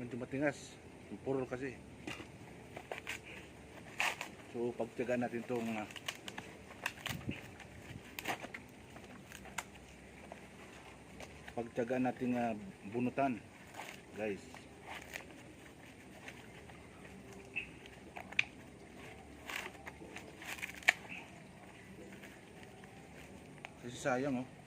medyo matigas. Purol kasi. So pagtyagaan natin itong uh, pagtyagaan natin uh, bunutan guys. Kasi sayang oh.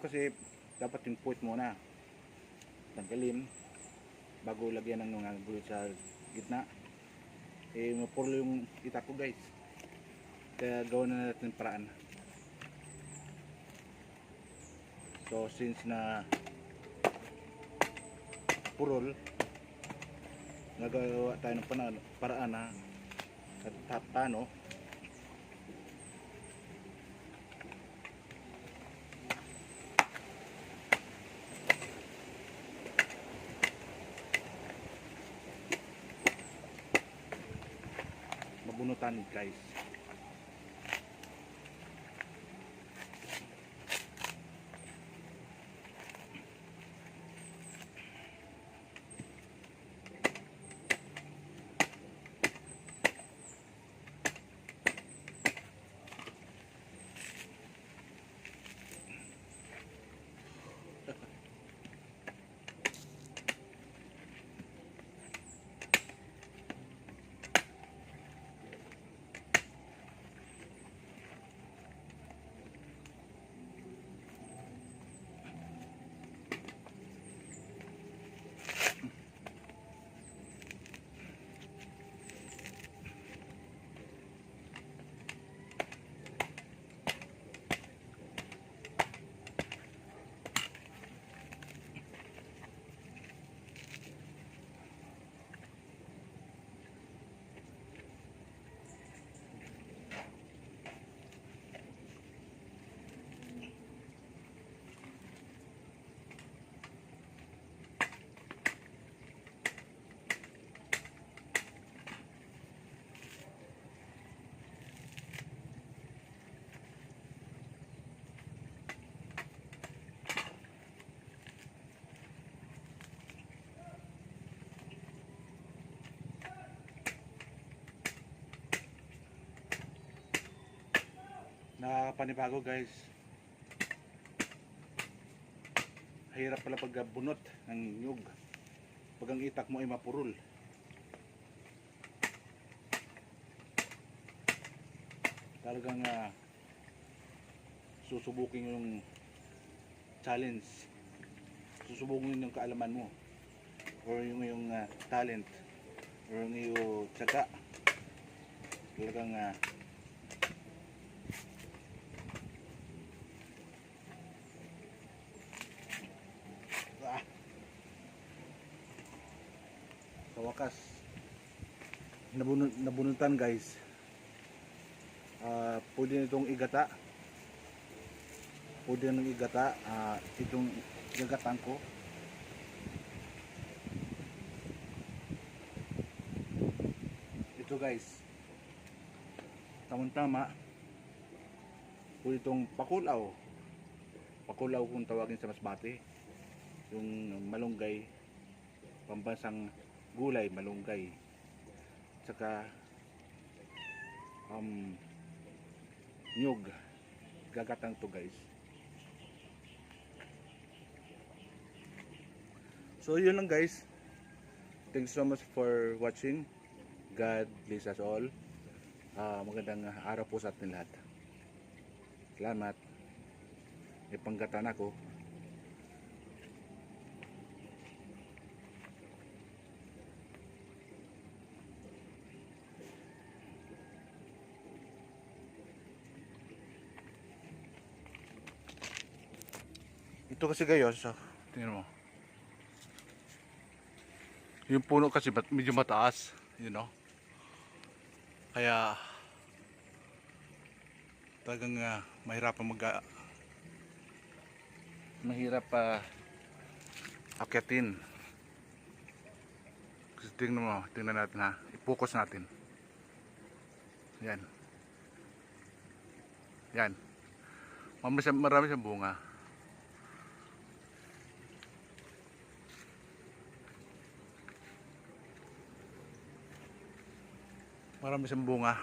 Kasi dapat yung puwit muna. Tanggalin bago lagyan ng mga gulit sa gitna. Eh, mapurlo yung itak ko guys. Kaya gawa na natin paraan. So, since na purol, nagawa tayo ng paraan na at ta- paano mabunutan guys. Nakakapanibago guys. Hirap pala pag bunot ng nyug. Pag ang itak mo ay mapurol. Talagang ah, susubukin yung challenge. Susubukin yung kaalaman mo. Or yung yung ah, talent. Or yung yung tsaga. Talagang ah, Sa wakas, nabunot, nabunutan guys. Ah, pwede nitong igata. Pwede nang igata. Ah, itong gagatan ko. Ito guys. Tamang-tama. Pwede itong pakulaw. Pakulaw kung tawagin sa masbate yung malunggay pambansang gulay malunggay. Tsaka um nyug. Gagatang to guys. So yun lang guys. Thanks so much for watching. God bless us all. Ah, magandang araw po sa atin lahat. Salamat. May panggatan ako Ito kasi gayon, so, tingnan mo. Yung puno kasi medyo mataas, you know. Kaya, talagang uh, mahirap mag mahirap pa akyatin. Kasi tingnan mo, tingnan natin ha. I-focus natin. Yan. Yan. Marami siyang, marami siyang bunga. Marami siyang bunga.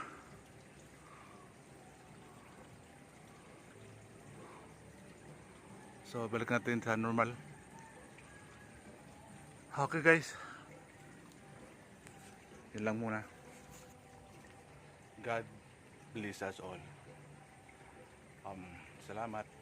So, balik natin sa normal. Okay guys. Yun lang muna. God bless us all. Um, salamat.